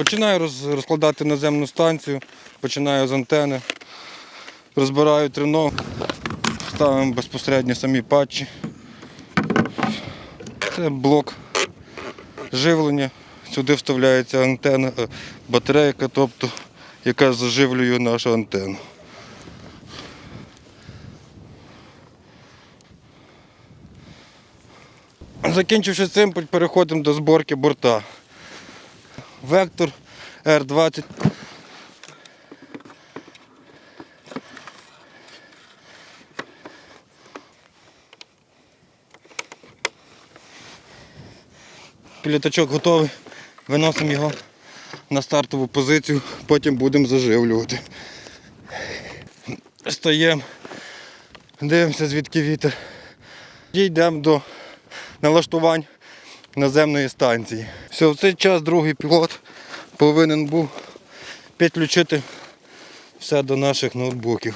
Починаю розкладати наземну станцію, починаю з антени, розбираю трено, ставимо безпосередньо самі патчі. Це блок живлення. Сюди вставляється антенна, е, батарейка, тобто, яка заживлює нашу антенну. Закінчивши цим, переходимо до зборки борта. Вектор R20. Літачок готовий. Виносимо його на стартову позицію, потім будемо заживлювати. Стаємо, дивимося, звідки вітер. Дійдемо до налаштувань наземної станції. Все, в цей час другий пілот повинен був підключити все до наших ноутбуків.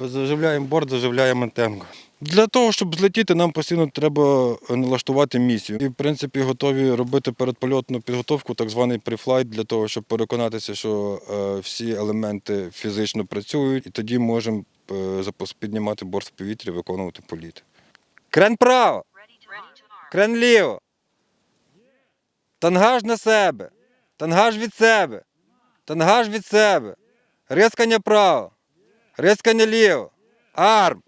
Заживляємо борт, заживляємо антенку. Для того, щоб злетіти, нам постійно треба налаштувати місію. І, в принципі, готові робити передпольотну підготовку, так званий префлайт, для того, щоб переконатися, що е, всі елементи фізично працюють, і тоді можемо е, піднімати борт в повітря, виконувати політ. Крен право! Крен ліво! Тангаж на себе! Тангаж від себе! Тангаж від себе! Рискання право! Рискання ліво! Арм!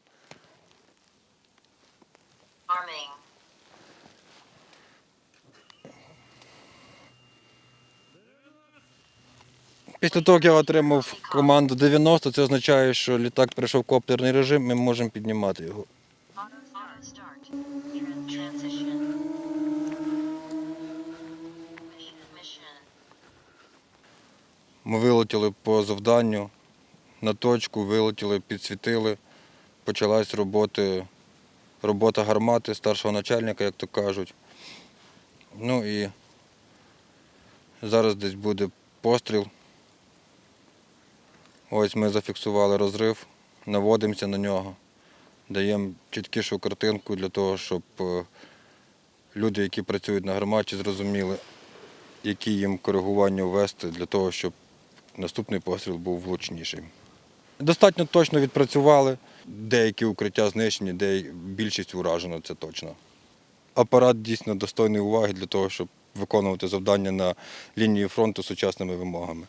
Pісля того, як я отримав команду 90, це означає, що літак прийшов в коптерний режим, ми можемо піднімати його. Ми вилетіли по завданню на точку, вилетіли, підсвітили. Почалась роботи, робота гармати старшого начальника, як то кажуть. Ну і зараз десь буде постріл. Ось ми зафіксували розрив, наводимося на нього, даємо чіткішу картинку для того, щоб е, люди, які працюють на гарматі, зрозуміли, які їм коригування ввести для того, щоб наступний постріл був влучніший. Достатньо точно відпрацювали. Деякі укриття знищені, де більшість уражено, це точно. Апарат дійсно достойний уваги для того, щоб виконувати завдання на лінії фронту сучасними вимогами.